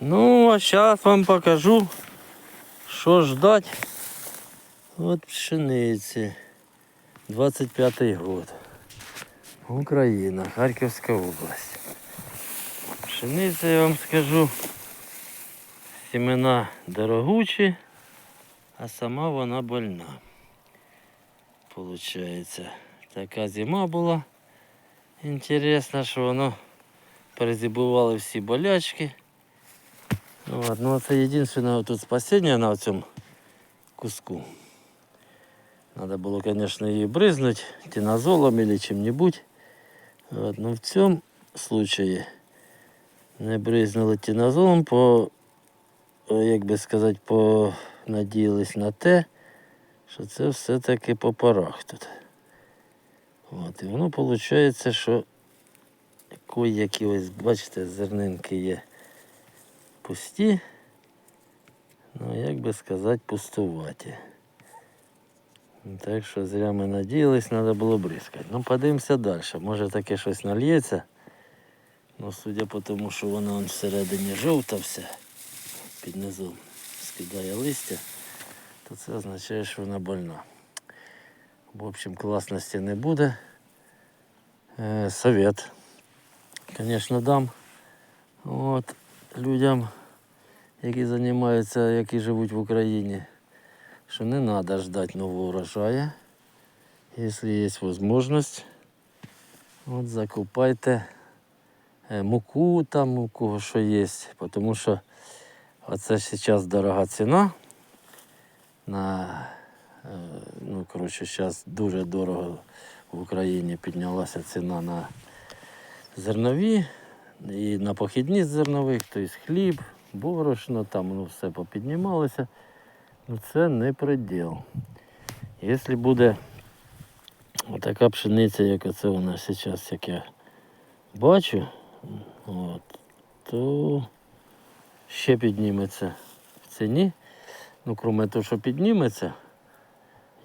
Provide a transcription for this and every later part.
Ну, а зараз вам покажу, що ждать от пшениці. 25-й год. Україна, Харківська область. Пшениця, я вам скажу, семена дорогучі, а сама вона больна. Получається, така зима була. Інтересно, що воно перезибували всі болячки. От, ну це єдине тут спасіння на цьому куску. Надо було, конечно, її бризнуть тинозолом или чим-нибудь. От, ну в цьому случаї не бризнули тинозолом, по, як би сказати, понадіялись на те, що це все-таки по порах тут. От, і воно виходить, що кої-які ось, бачите, зернинки є пусті, ну як би сказати, пустуваті. Так що зря ми надіялись, треба було бризкати. Ну, подивимося далі. Може таке щось нальється. Ну, судя по тому, що воно он всередині жовта вся, під низом скидає листя, то це означає, що вона больна. В общем, класності не буде. Е, совет. Звісно, дам. От, людям, які займаються, які живуть в Україні что не надо ждать нового урожая. Если есть возможность, вот закупайте е, муку там у кого що є. Потому що оце зараз дорога ціна. На, е, ну, коротше, зараз дуже дорого в Україні піднялася ціна на зернові і на похідні зернових, тобто хліб, борошно, там ну, все попіднімалося. Ну це не приділ. Якщо буде така пшениця, як оце нас зараз, як я бачу, от, то ще підніметься в ціні. Ну, крім того, що підніметься,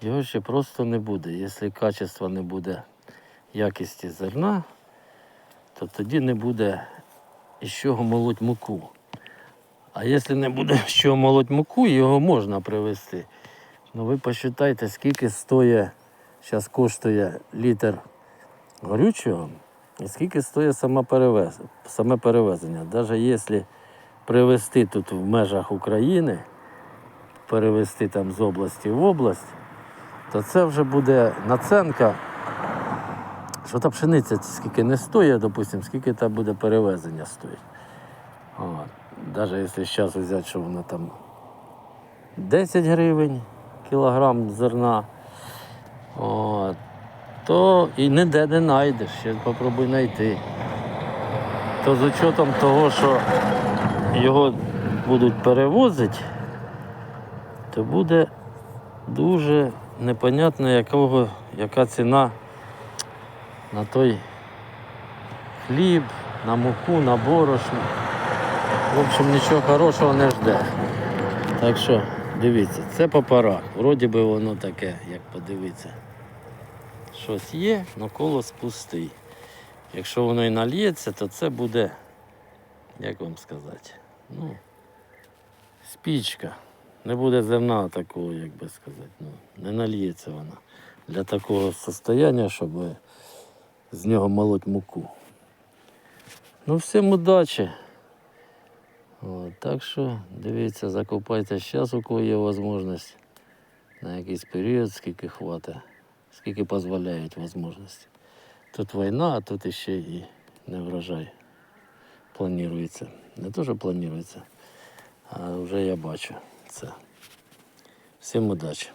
його ще просто не буде. Якщо качества не буде якісті зерна, то тоді не буде із чого молоть муку. А якщо не буде чого молоть муку, його можна привезти. Ну ви посчитайте, скільки стоїть, зараз коштує літр горючого, і скільки стоїть саме перевез, саме перевезення. Навіть якщо привезти тут в межах України, перевезти там з області в область, то це вже буде наценка, що та пшениця скільки не стоїть, допустимо, скільки там буде перевезення стоїть. От. Даже якщо зараз взяти, що воно там 10 гривень кілограм зерна, от, то і ніде не знайдеш, ще попробуй знайти. То з учетом того, що його будуть перевозити, то буде дуже непонятно, якого, яка ціна на той хліб, на муку, на борошно. В общем, нічого хорошого не жде. Так що, дивіться, це по. Вроді би воно таке, як подивитися. Щось є, але колос пустий. Якщо воно і нальється, то це буде, як вам сказати, ну, спічка. Не буде зерна такого, як би сказати. Ну, не нальється вона для такого состояння, щоб з нього молоть муку. Ну, всім удачі. Так що дивіться, закупайте зараз, у кого є можливість на якийсь період, скільки хватить, скільки дозволяють можливості. Тут війна, а тут іще і не врожай планується. Не те, що планується, а вже я бачу це. Всім удачі!